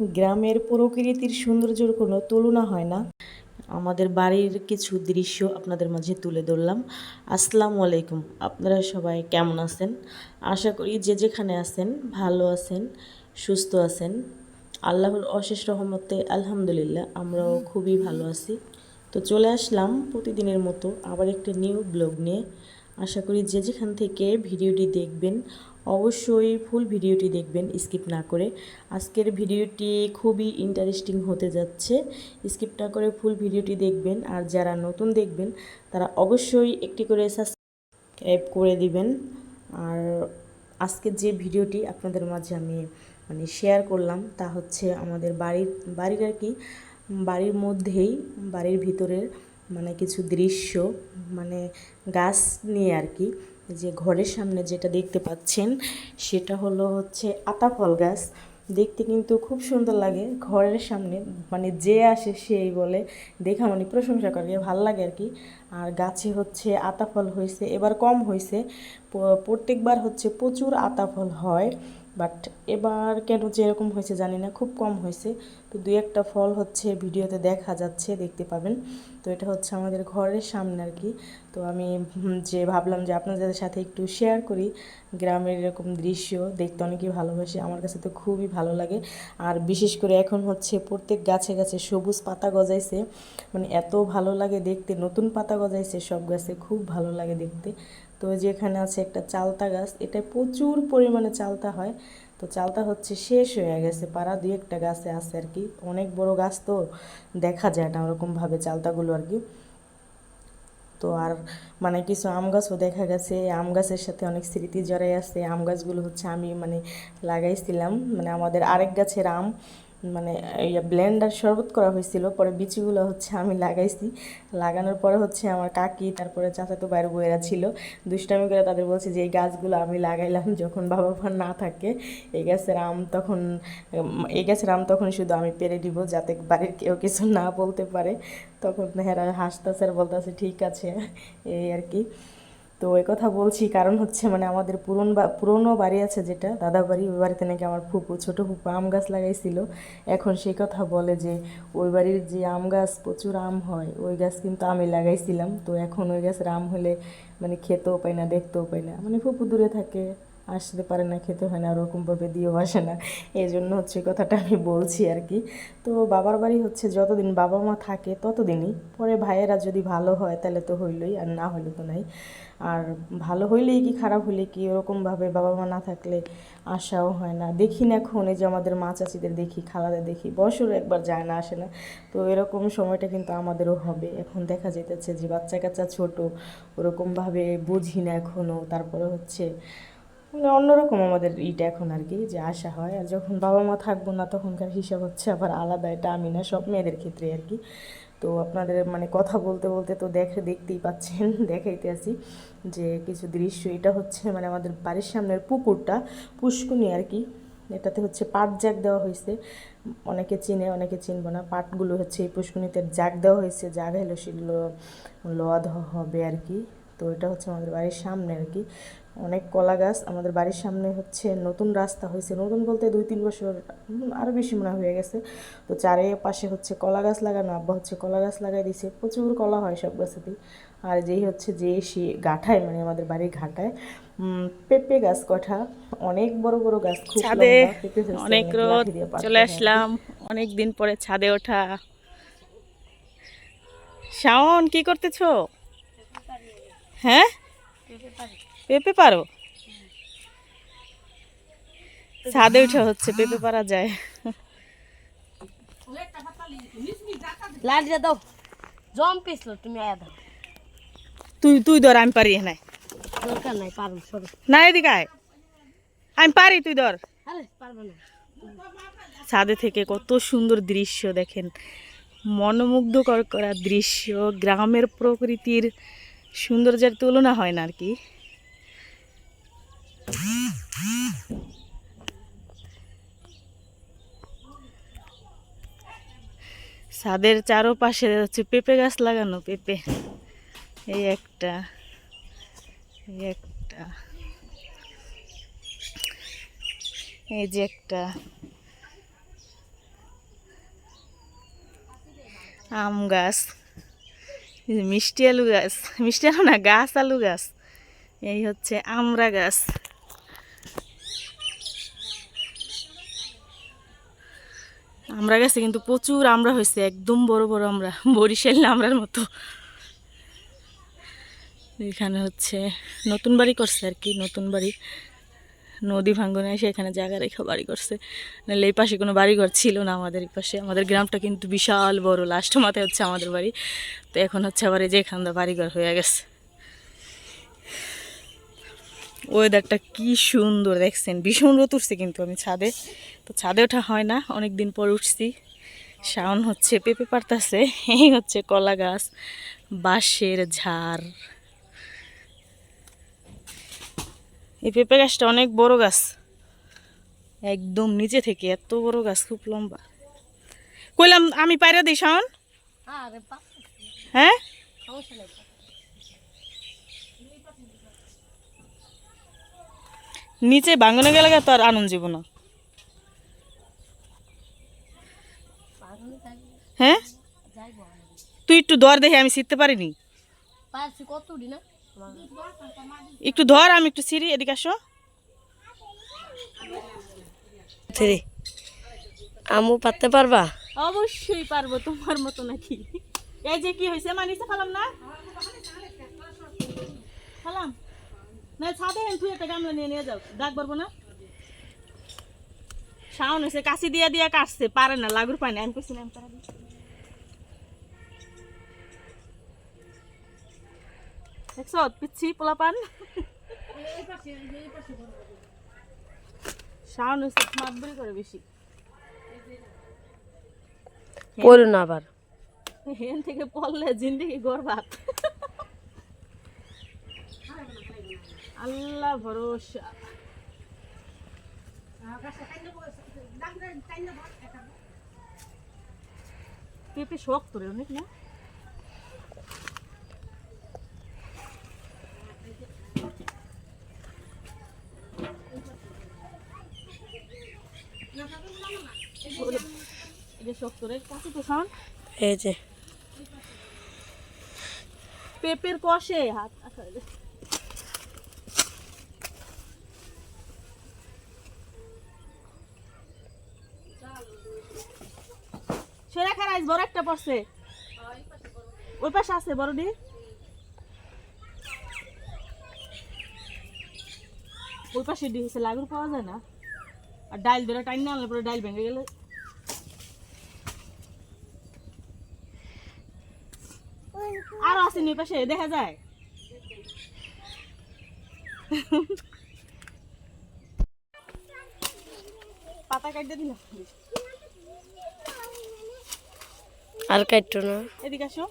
গ্রামের প্রকৃতির সৌন্দর্যের কোনো তুলনা হয় না। আমাদের বাড়ির কিছু দৃশ্য আপনাদের মাঝে তুলে ধরলাম। আসসালামু আলাইকুম। আপনারা সবাই কেমন আছেন? আশা করি যে যেখানে আছেন, ভালো আছেন, সুস্থ আছেন। আল্লাহর অশেষ রহমতে আলহামদুলিল্লাহ, আমরাও খুবই ভালো আছি। তো চলে আসলাম প্রতিদিনের মতো আবার একটা নিউ ব্লগ নিয়ে। আশা করি যে যেখান থেকে ভিডিওটি দেখবেন, অবশ্যই ফুল ভিডিওটি দেখবেন, স্কিপ না করে। আজকের ভিডিওটি খুবই ইন্টারেস্টিং হতে যাচ্ছে। স্কিপ না করে ফুল ভিডিওটি দেখবেন, আর যারা নতুন দেখবেন, তারা অবশ্যই একটি করে সাবস্ক্রাইব করে দিবেন। আর আজকে যে ভিডিওটি আপনাদের মাঝে আমি মানে শেয়ার করলাম, তা হচ্ছে আমাদের বাড়ির বাড়ির আর কি, বাড়ির মধ্যেই, বাড়ির ভিতরের মানে কিছু দৃশ্য মানে গাছ নিয়ে আর কি, যে ঘরের সামনে যেটা দেখতে পাচ্ছেন, সেটা হলো হচ্ছে আতাফল গাছ। দেখতে কিন্তু খুব সুন্দর লাগে, ঘরের সামনে মানে যে আসে সেই বলে দেখা মানে প্রশংসা করে, ভালো লাগে আর কি। আর গাছে হচ্ছে আতাফল হয়েছে, এবার কম হয়েছে প্রত্যেকবার হচ্ছে প্রচুর আতাফল হয়, বাট এবার কেন যে এরকম হয়েছে জানি না, খুব কম হয়েছে। তো দুই একটা ফল হচ্ছে, ভিডিওতে দেখা যাচ্ছে, দেখতে পাবেন। তো এটা হচ্ছে আমাদের ঘরের সামনে আর কি। তো আমি যে ভাবলাম যে আপনাদের সাথে একটু শেয়ার করি গ্রামের এরকম দৃশ্য, দেখতে অনেকেই ভালোবাসে, আমার কাছে তো খুবই ভালো লাগে। আর বিশেষ করে এখন হচ্ছে প্রত্যেক গাছে গাছে সবুজ পাতা গজাইছে মানে এত ভালো লাগে দেখতে, নতুন পাতা গজাইছে সব গাছে, খুব ভালো লাগে দেখতে। তো যেখানে আছে একটা চালতা গাছ এটা প্রচুর পরিমাণে চালতা হয়। তো চালটা হচ্ছে শেষ হয়ে গেছে, পাড়া দুই একটা গাছে আছে আর কি। অনেক বড় গাছ তো দেখা যায় না ওরকমভাবে চালতাগুলো আর কি। তো আর মানে কিছু আম গাছও দেখা গেছে, আম গাছের সাথে অনেক স্মৃতি জড়াই আছে। আম গাছগুলো হচ্ছে আমি মানে লাগাইছিলাম মানে আমাদের আরেক গাছের আম। মানে ব্লেন্ডার শরবত করা হয়েছিল, পরে বিচিগুলো হচ্ছে আমি লাগাইছি। লাগানোর পরে হচ্ছে আমার কাকি, তারপরে চাচাতো বাইরে বইয়েরা ছিল, দুষ্টামি করে তাদের বলছি যে, এই গাছগুলো আমি লাগাইলাম যখন বাবা মা না থাকে, এই গাছের আম তখন, এই গাছের আম তখন শুধু আমি পেরে দিব যাতে বাড়ির কেউ কিছু না বলতে পারে। তখন হেরা হাসতেছে আর বলতেছে, ঠিক আছে। এই আর কি। তো এই কথা বলছি, কারণ হচ্ছে মানে আমাদের পুরন পুরনো বাড়ি আছে যেটা দাদা বাড়ি, ওই বাড়িতে নাকি আমার ফুপু, ছোট ফুপু আম গাছ লাগাইছিল। এখন সেই কথা বলে যে, ওই বাড়ির যে আম গাছ প্রচুর আম হয়, ওই গাছ কিন্তু আমি লাগাইছিলাম। তো এখন ওই গাছের আম হলে মানে খেতেও পাই না, দেখতেও পাই না। মানে ফুপু দূরে থাকে। আসতে পারে না, খেতে হয় না ওরকমভাবে দিয়েও আসে না। এই জন্য হচ্ছে কথাটা আমি বলছি আর কি। তো বাবার বাড়ি হচ্ছে যতদিন বাবা মা থাকে ততদিনই। পরে ভাইয়েরা যদি ভালো হয় তাহলে তো হইলই, আর না হইলে তো নাই। আর ভালো হইলেই কি খারাপ হইলে কি ওরকমভাবে বাবা মা না থাকলে আসাও হয় না। দেখি না এখন এই যে আমাদের মা চাচিদের দেখি, খালাদের দেখি বছর একবার যায় না, আসে না। তো এরকম সময়টা কিন্তু আমাদেরও হবে। এখন দেখা যেতেছে যে বাচ্চা কাচ্চা ছোট ওরকমভাবে বুঝি না এখনও তারপরে হচ্ছে মানে অন্যরকম আমাদের ইটা এখন আর কি, যে আশা হয়। আর যখন বাবা মা থাকব না, তখনকার হিসাব হচ্ছে আবার আলাদা, এটা আমি না, সব মেয়েদের ক্ষেত্রে আর কি। তো আপনাদের মানে কথা বলতে বলতে তো দেখে, দেখতেই পাচ্ছেন, দেখাইতে আছি যে কিছু দৃশ্য। এটা হচ্ছে মানে আমাদের বাড়ির সামনের পুকুরটা, পুষ্কুনি আর কি। এটাতে হচ্ছে পাট জাগ দেওয়া হয়েছে অনেকে চিনে, অনেকে চিনবো না। পাটগুলো হচ্ছে এই পুষ্কুনিতে জাগ দেওয়া হয়েছে জাগ হলো সেগুলো লোয়া দেওয়া হবে আর কি। তো এটা হচ্ছে আমাদের বাড়ির সামনে আর কি। অনেক কলা গাছ। আমাদের বাড়ির সামনে হচ্ছে নতুন রাস্তা হয়েছে। নতুন বলতে দুই তিন বছর আরও বেশি মনে হয়ে গেছে। তো চারিপাশে হচ্ছে কলা গাছ লাগানো আব্বা হচ্ছে কলা গাছ লাগাই দিছে। প্রচুর কলা হয় সব গাছেতেই আর যেই হচ্ছে যে সে গাঠায় মানে আমাদের বাড়ির ঘাটায় উম, পেঁপে গাছ কঠা অনেক বড় বড় গাছ খুব ছাদে অনেক রোদ চলে আসলাম। অনেক দিন পরে ছাদে ওঠা। শাওন কি করতেছো? হ্যাঁ? পেঁপে পারো? ছাদে উঠে হচ্ছে পেঁপে পারা যায়। দাও। জম তুমি আয়া দাও। তুই তুই ধর আমি পারি নাই দরকার নাই পারব সরো। না এদিকে আয়। আমি পারি তুই ধর। আরে পারব না। ছাদে থেকে কত সুন্দর দৃশ্য দেখেন। মনোমুগ্ধকর করা দৃশ্য গ্রামের প্রকৃতির সৌন্দর্যের তুলনা হয় না আর কি। ছাদের চারোপাশে হচ্ছে পেঁপে গাছ লাগানো, পেঁপে। এই একটা এই একটা। এই যে একটা। আম গাছ মিষ্টি আলু গাছ, মিষ্টি আলু না, গাছ আলু গাছ। এই হচ্ছে আমড়া গাছ। আমরা গেছে কিন্তু প্রচুর আমরা হয়েছে, একদম বড় বড় আমরা, বরিশাল আমরার মতো। এখানে হচ্ছে নতুন বাড়ি করছে আর কি, নতুন বাড়ি। নদী ভাঙ্গনে এসে এখানে জায়গা রেখে বাড়ি করছে। নাহলে এই পাশে কোনো বাড়িঘর ছিল না আমাদের এই পাশে। আমাদের গ্রামটা কিন্তু বিশাল বড় লাস্ট মাথায় হচ্ছে আমাদের বাড়ি। তো এখন হচ্ছে আবার এই যে এখান দা বাড়িঘর হয়ে গেছে। ওয়েদারটা কি সুন্দর দেখছেন? ভীষণ রোদ উঠছে কিন্তু আমি ছাদে। তো ছাদে ওঠা হয় না অনেক দিন পর উঠছি। শাওন হচ্ছে পেঁপে পারতাছে এই হচ্ছে কলা গাছ বাঁশের ঝাড়। এই পেঁপে গাছটা অনেক বড় গাছ। একদম নিচে থেকে এত বড় গাছ খুব লম্বা। কইলাম আমি পায়রা দিই শাওন? আরে হ্যাঁ সমস্যা নেই নিচে ভাঙনে গেলে তো আর আনন্দ যাব না। হ্যাঁ? তুই একটু ধর দেখে আমি শিখতে পারিনি। একটু ধর আমি একটু সিঁড়ি এদিকে আসো। থ্রি আমু পারতে পারবা? অবশ্যই পারব তোমার মতো নাকি। এই যে কি হয়েছে মানিসে খালাম না? খালাম না ছাদে হেন তুই একটা গামলা নিয়ে নিয়ে যাও। ডাক পারব না? শাওন হয়েছে কাশি দিয়া দিয়া কাটছে পারে না লাগুর পানি। আমি কইছি না আমি পারা দিই। দেখছ পিচ্ছি পোলা পান শাওন হয়েছে মাতবরি করে বেশি। পড়ো না আবার। হেন থেকে পড়লে জিন্দগি গরবাত আল্লাহ ভরসা। পেঁপে শক্ত রে অনেক না? পেঁপের কষে হাত আচ্ছা, সেরা খারাইস বড় একটা পড়ছে। ওই পাশে আছে, বড়ডি। ওই পাশে ডি হচ্ছে, লাগুর পাওয়া যায় না। আর ডাইল ধরে টাইন না আনলে পরে ডাইল ভেঙে গেলে। আরও আছে নি পাশে, দেখা যায়। পাতা কাটতে দিলাম। আর কাটতো না। এদিকে আসো।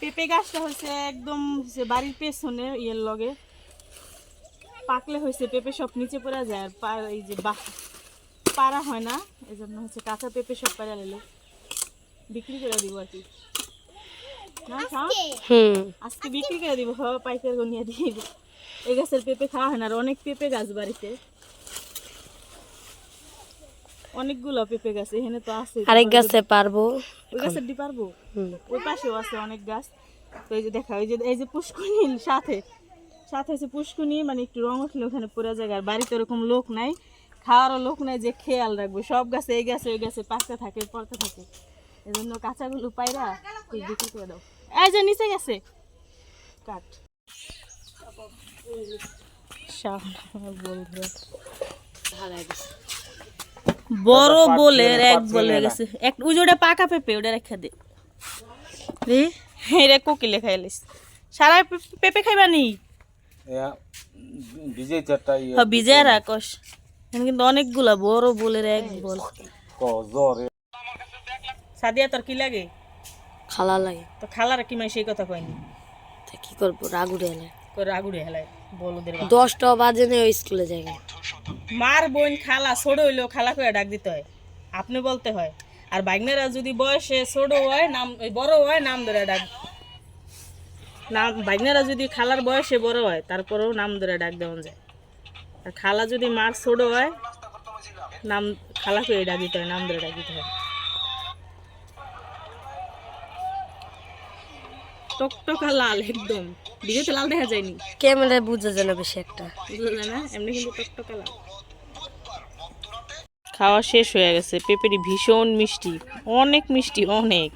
পেঁপে গাছটা হচ্ছে একদম বাড়ির পেছনে ইয়ের লগে। পাকলে হয়েছে পেঁপে সব নিচে পড়া যায় আর পা- এই যে বাহ পারা হয় না এই জন্য হচ্ছে কাঁচা পেঁপে সব পাড়া নিলে। বিক্রি করে দিব আর কি। আজকে? বিক্রি করে দিব পাইকার নিয়ে দিব। এই গাছের পেঁপে খাওয়া হয় না আর অনেক পেঁপে গাছ বাড়িতে। অনেকগুলো পেঁপে গাছ এখানে তো আছে আরেক গাছে পারব? ওই গাছের দি পারব? ওই পাশেও আছে অনেক গাছ। তো এই যে দেখা ওই যে এই যে পুষ্কুনি সাথে সাথে আছে পুষ্কুনি মানে একটু রং উঠলে ওখানে পুরো জায়গা। আর বাড়িতে ওরকম লোক নাই খাওয়ারও লোক নাই যে খেয়াল রাখব। সব গাছে এই গাছে ওই গাছে পাকতে থাকে পড়তে থাকে। এই জন্য কাঁচাগুলো পাইরা তুই বিক্রি করে দাও। এই যে নিচে গেছে। কাট। শাওন আমার বন্ধু। বড় বলের এক বলে গেছে। এক ওই যে ওটা পাকা পেঁপে ওটা রেখে দে। রে এটা কোকিলে খাইলিস সারা পেঁপে খাইবা নি? বিজয় চারটা ইয়ে হ্যাঁ বিজয় রাকস এখানে কিন্তু অনেকগুলা বড় বলের এক বল। সাদিয়া তোর কি লাগে? খালা লাগে। তো খালার কি মাই সেই কথা কয়নি তা কি করব? রাগুড়ে হেলায় বলদের বাপ। দশটা বাজে নেই ওই স্কুলে যাই। মার বোন খালা ছোট হইলেও খালা করে ডাক দিতে হয়। আপনি বলতে হয়। আর বাইগনেরা যদি বয়সে ছোট হয় নাম বড় হয় নাম ধরে ডাক নাম বাইগনেরা যদি খালার বয়সে বড় হয় তারপরেও নাম ধরে ডাক দেওয়া যায়। আর খালা যদি মার ছোট হয় নাম খালাকে ডাক দিতে হয় নাম ধরে ডাক দিতে হয়। টকটকা লাল একদম। ভিডিওতে লাল দেখা যায়নি। ক্যামেরায় বুঝা যায় না বেশি একটা। বুঝলো না? এমনি কিন্তু টকটকা লাল। খাওয়া শেষ হয়ে গেছে। পেঁপেটি ভীষণ মিষ্টি। অনেক মিষ্টি অনেক।